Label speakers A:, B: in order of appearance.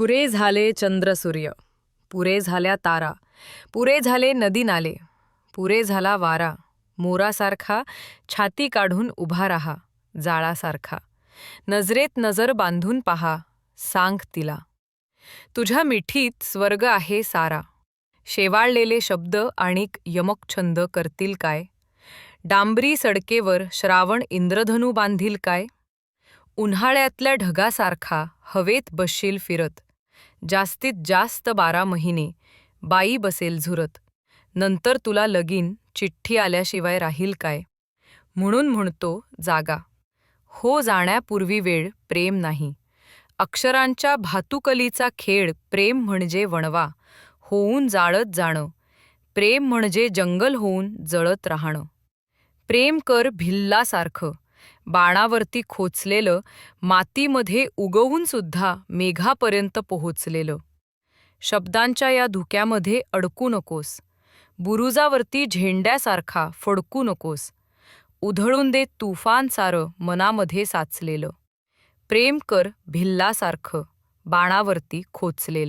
A: पुरे झाले चंद्रसूर्य पुरे झाल्या तारा पुरे झाले नदी नाले पुरे झाला वारा मोरासारखा छाती काढून उभा राहा जाळासारखा. नजरेत नजर बांधून पहा सांग तिला. तुझ्या मिठीत स्वर्ग आहे सारा. शेवाळलेले शब्द आणिक यमक छंद करतील काय? डांबरी सडकेवर श्रावण इंद्रधनू बांधील काय? उन्हाळ्यातल्या ढगासारखा हवेत बसशील फिरत. जास्तीत जास्त बारा महिने बाई बसेल झुरत. नंतर तुला लगीन चिठ्ठी आल्याशिवाय राहील काय? म्हणून म्हणतो जागा. हो जाण्यापूर्वी वेळ प्रेम नाही. अक्षरांच्या भातुकलीचा खेळ प्रेम म्हणजे वणवा होऊन जाळत जाणं. प्रेम म्हणजे जंगल होऊन जळत राहणं. प्रेम कर भिल्लासारखं. बाणावरती खोचलेलं मातीमध्ये उगवून सुद्धा मेघापर्यंत पोहोचलेलं. शब्दांच्या या धुक्यामध्ये अडकू नकोस. बुरुजावरती झेंड्यासारखा फडकू नकोस. उधळून दे तुफान सारं मनामध्ये साचलेलं. प्रेम कर भिल्लासारखं बाणावरती खोचलेलं.